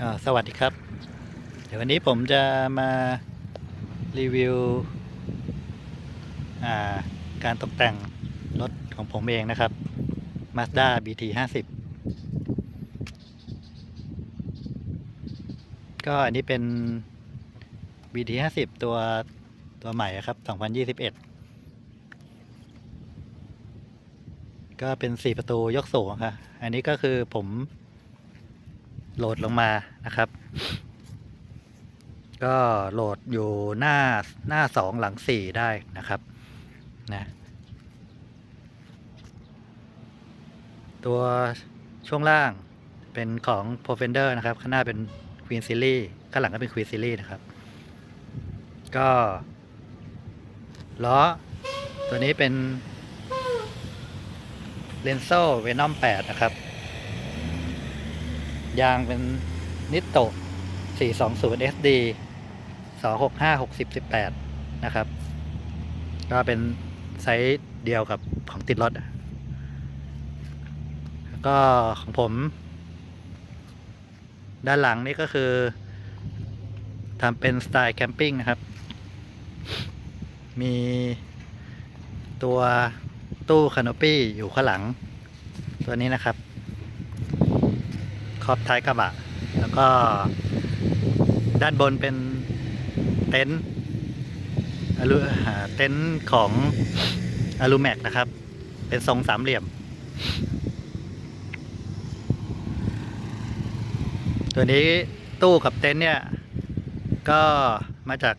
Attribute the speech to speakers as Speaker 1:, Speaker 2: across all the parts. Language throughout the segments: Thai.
Speaker 1: สวัสดีครับ เดี๋ยววันนี้ผมจะมารีวิวาการตกแต่งรถของผมเองนะครับ Mazda BT 50ก็อันนี้เป็น BT 50ตัวตัวใหม่ครับ 2021 ก็เป็น 4 ประตูยกสูงอะค่ะอันนี้ก็คือผม โหลดลงมานะครับ ก็โหลดอยู่หน้าหน้าสองหลังสี่ได้นะครับนะตัวช่วงล่างเป็นของ p r o f e n d e r นะครับ ข้างหน้าเป็น Queen Series ข้างหลังก็เป็น Queen Series นะครับ ก็ล้อตัวนี้เป็น l e n z o Venom 8 นะครับ ยางเป็นนิโต 420 SD 265 60 18 นะครับ ก็เป็นไซส์เดียวกับของติดรถอะก็ของผม ด้านหลังนี่ก็คือทำเป็นสไตล์แคมปิ้งนะครับ มีตัวตู้คานอปี้อยู่ข้างหลัง ตัวนี้นะครับ ขอบท้ายกระบะ แล้วก็ด้านบนเป็นเต็นท์อลูเต็นท์ของอลูแม็กนะครับ เป็นทรงสามเหลี่ยม ตัวนี้ตู้กับเต็นท์เนี่ย ก็มาจาก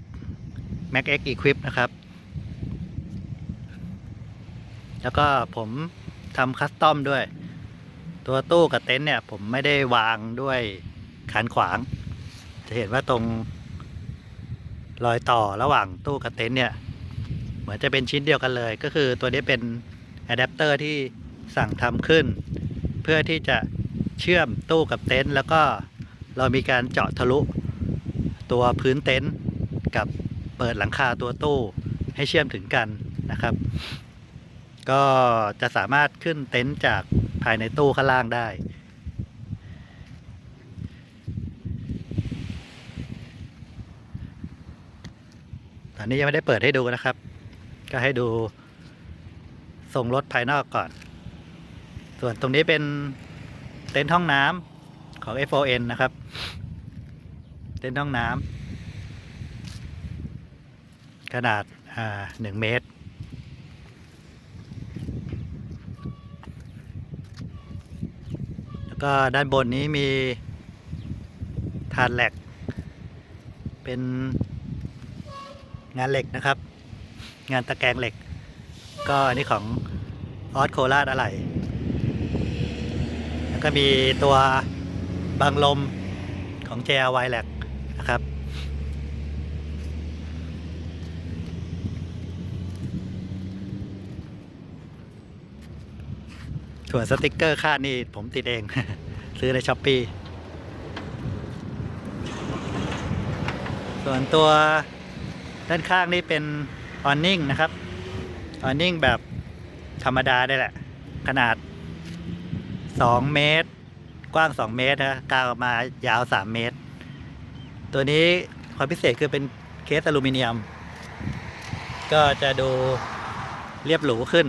Speaker 1: Mac X Equip นะครับ แล้วก็ผมทำคัสตอมด้วย ตัวตู้กับเต็นท์เนี่ยผมไม่ได้วางด้วยขานขวาง จะเห็นว่าตรงรอยต่อระหว่างตู้กับเต็นท์เนี่ย เหมือนจะเป็นชิ้นเดียวกันเลย ก็คือตัวนี้เป็นอะแดปเตอร์ที่สั่งทำขึ้น เพื่อที่จะเชื่อมตู้กับเต็นท์แล้วก็เรามีการเจาะทะลุตัวพื้นเต็นท์กับเปิดหลังคาตัวตู้ให้เชื่อมถึงกันนะครับ ก็จะสามารถขึ้นเต็นท์จาก ภายในตู้ข้างล่างได้ ตอนนี้ยังไม่ได้เปิดให้ดูนะครับ ก็ให้ดูทรงรถภายนอกก่อน ส่วนตรงนี้เป็นเต็นท์ห้องน้ำของ FON นะครับ เต็นท์ห้องน้ำขนาดหนึ่งเมตร แล้ว ก็ด้านบนนี้มีฐานเหล็กเป็นงานเหล็กนะครับ งานตะแกรงเหล็ก ก็อันนี้ของออสโคราชอะไรแล้วก็มีตัวบังลมของ JRY แหลกนะครับ ส่วนสติกเกอร์คาดนี่ผมติดเอง ซื้อในช้อปปีส่วนตัวด้านข้างนี่เป็นออนนิ่งนะครับออนนิ่งแบบธรรมดาได้แหละ ขนาด 2 เมตร กว้าง 2 เมตรนะกางออกมายาว 3 เมตร ตัวนี้ความพิเศษคือเป็นเคสอลูมิเนียม ก็จะดูเรียบหรูขึ้น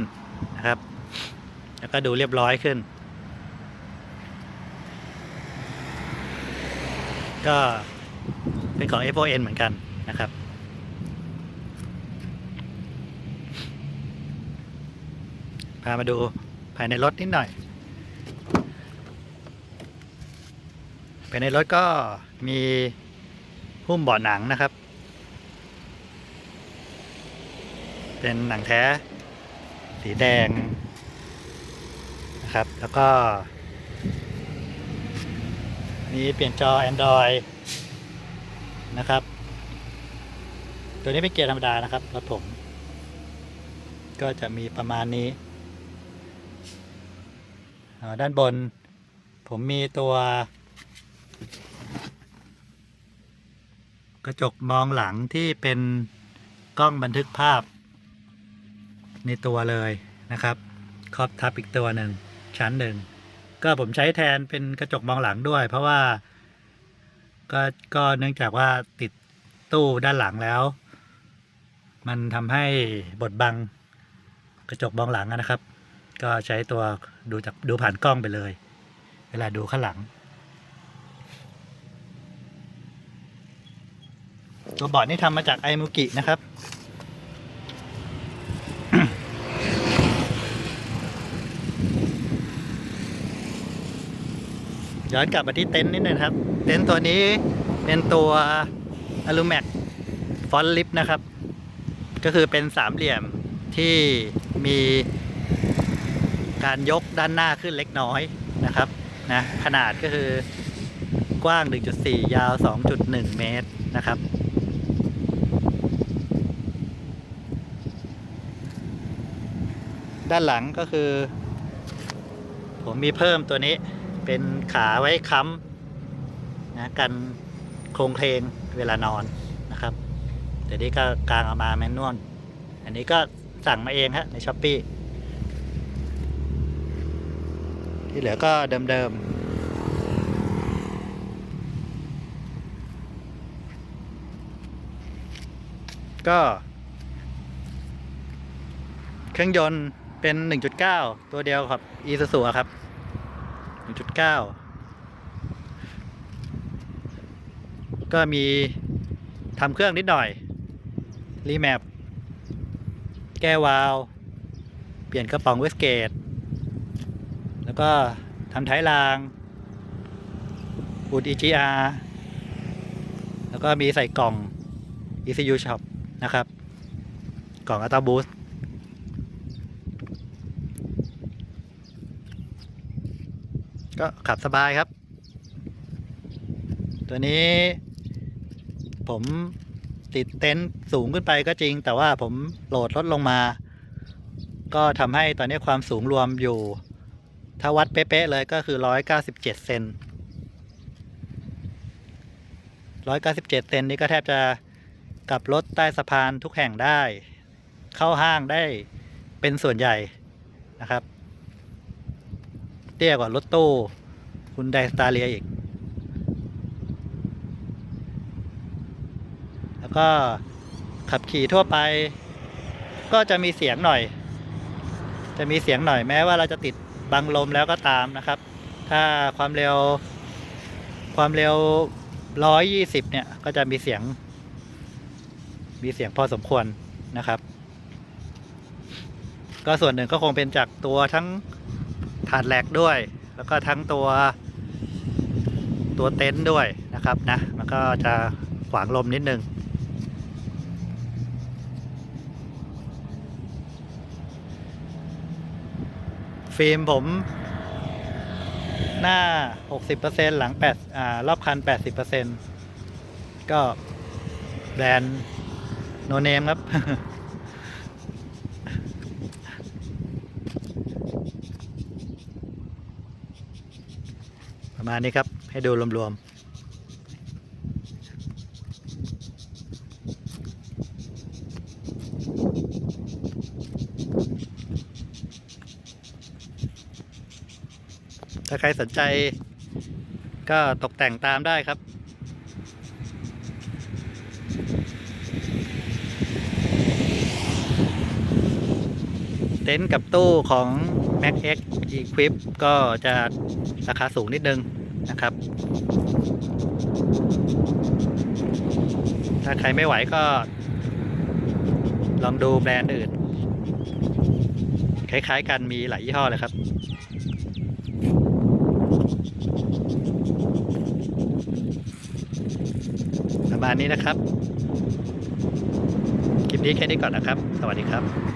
Speaker 1: นะครับ แล้วก็ดูเรียบร้อยขึ้น ก็เป็นของ FON เหมือนกันนะครับพามาดูภายในรถนิดหน่อย ภายในรถก็มีหุ้มเบาะหนังนะครับ เป็นหนังแท้ สีแดง นะครับ แล้วก็มีเปลี่ยนจอ Android นะครับ ตัวนี้เป็นเกียร์ธรรมดานะครับรถผม ก็จะมีประมาณนี้ ด้านบน ผมมีตัว กระจกมองหลังที่เป็นกล้องบันทึกภาพ ในตัวเลยนะครับ ครอบทับอีกตัวหนึ่ง ชั้นหนึ่งก็ผมใช้แทนเป็นกระจกมองหลังด้วย เพราะว่าก็ก็เนื่องจากว่าติดตู้ด้านหลังแล้ว มันทำให้บดบังกระจกมองหลังนะครับ ก็ใช้ตัวดูจากดูผ่านกล้องไปเลย เวลาดูข้างหลัง ตัวบอร์ดนี่ทำมาจากไอมูกินะครับ ย้อนกลับมาที่เต็นท์นิดนึงครับ เต็นท์ตัวนี้เป็นตัวอลูแมกฟอนลิฟนะครับ ก็คือเป็นสามเหลี่ยมที่มีการยกด้านหน้าขึ้นเล็กน้อยนะครับนะขนาดก็คือกว้าง 1.4 ยาว 2.1 เมตรนะครับ ด้านหลังก็คือ ผมมีเพิ่มตัวนี้ เป็นขาไว้ค้ำนะกันโครงเพลงเวลานอนนะครับเดี๋ยวนี้ก็กางเอามาแมนนวลอันนี้ก็สั่งมาเองฮะในช้อปปีที่เหลือก็เดิมๆก็ เครื่องยนต์เป็น 1.9 ตัวเดียวครับ อีซูซูครับ 1.9ก็มีทำเครื่องนิดหน่อย รีแมป แก้วาล์วเปลี่ยนกระป๋องเวสเกต แล้วก็ทำท้ายรางบูด EGR แล้วก็มีใส่กล่อง ECU Shop นะครับ กล่องอัต a บูส ก็ขับสบายครับ ตัวนี้ ผมติดเต็นท์สูงขึ้นไปก็จริง แต่ว่าผมโหลดลดลงมา ก็ทำให้ตอนนี้ความสูงรวมอยู่ ถ้าวัดเป๊ะๆเลยก็คือ 197 เซน197 เซนนี่ก็แทบจะกลับรถใต้สะพานทุกแห่งได้ เข้าห้างได้เป็นส่วนใหญ่นะครับ เตี้ยกว่ารถตู้คุณไดสตาเลียอีก แล้วก็ขับขี่ทั่วไป ก็จะมีเสียงหน่อย จะมีเสียงหน่อยแม้ว่าเราจะติดบังลมแล้วก็ตามนะครับ ถ้าความเร็ว ความเร็ว 120 เนี่ย ก็จะมีเสียง มีเสียงพอสมควรนะครับ ก็ส่วนหนึ่งก็คงเป็นจากตัวทั้ง ถาดแหลกด้วย แล้วก็ทั้งตัวตัวเต็นท์ด้วยนะครับนะ มันก็จะขวางลมนิดนึง ฟิล์มผมหน้า 60%หลัง8อ่ารอบคัน 80%ก็แบรนด์โนเนมครับ ประมาณนี้ครับ ให้ดูรวมๆถ้าใครสนใจก็ตกแต่งตามได้ครับ เต็นท์กับตู้ของ Mac X Equip ก็จะ ราคาสูงนิดนึงนะครับ ถ้าใครไม่ไหวก็ ลองดูแบรนด์อื่น คล้ายๆกันมีหลายยี่ห้อเลยครับประมาณนี้นะครับ คลิปนี้แค่นี้ก่อนนะครับ สวัสดีครับ